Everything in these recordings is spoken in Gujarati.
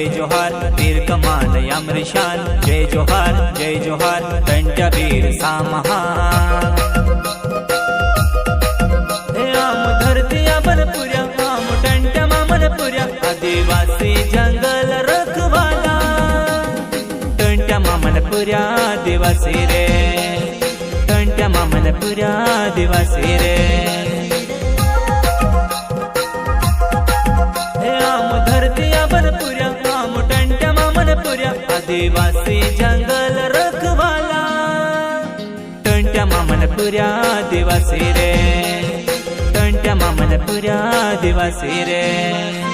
जय जोहार, वीर कमान अमृशान जय जोहार जय जोहार दंड वीर सामहा मामनपुऱ्या आदिवासी जंगल रखवाला। टंट्या मामनपुऱ्या आदिवासी रे। टंट्या मामनपुऱ्या आदिवासी रे। देवासी जंगल रखवाला. तंट्या मामन पुऱ्या देवासी रे. तंट्या मामन पुऱ्या देवासी रे.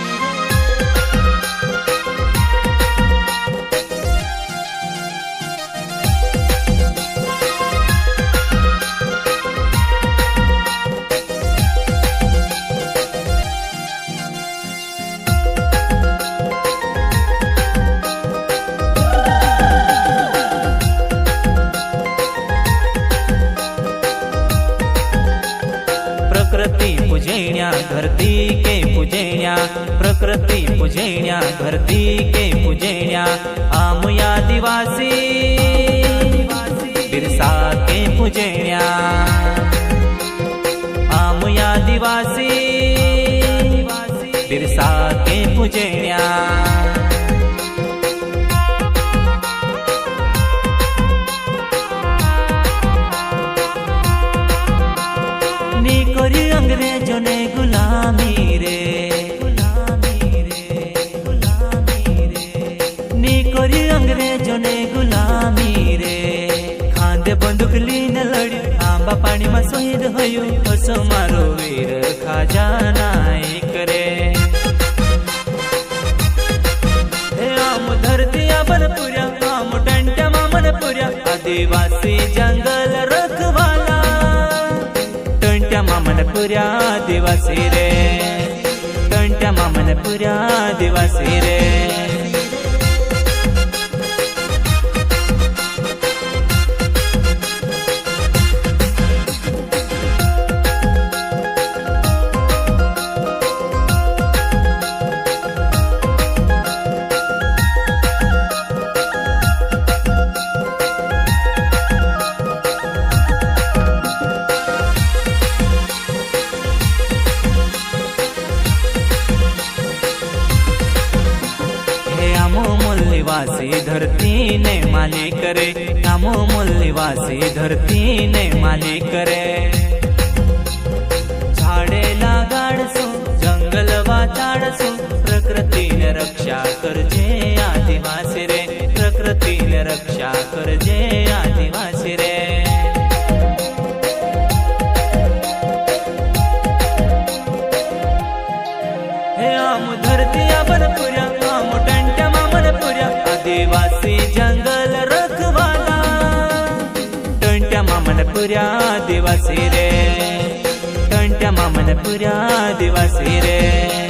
प्रकृती पूजेण्या धरती के पूजेण्या आम या दिवासी बिरसा के पूजेण्या आम या दिवासी बिरसा के पूजेण्या नी करी કરી અંગ્રેજોને ગુલામી રે ગુલામી રે ગુલામી રે ની કરી અંગ્રેજોને ગુલામી રે ખાંદે બંદૂક લઈને લડ્યું આંબા પાણીમાં શહીદ હોયું હસો મારો વીર ખાજા નાયક રે આમ ધરતી આ બનપુર્યા આમ ડંટામાં મનપુર્યા આદિવાસી જંગલ પુર્યા દિવસી રે તંટા મામન પુર્યા દિવસી રે મૂલ્યવાસી ધરતીને માને કરે. કામો મૂલ્યવાસી ધરતીને માને કરે. ઝાડે લાગાડશું, જંગલ વાચાડશું. પ્રકૃતિને રક્ષા કરજે આદિવાસી રે. પ્રકૃતિને રક્ષા કરજે આદિવાસી રે. मामनपुऱ्या आदिवासी रे टंट्या मामनपुऱ्या आदिवासी रे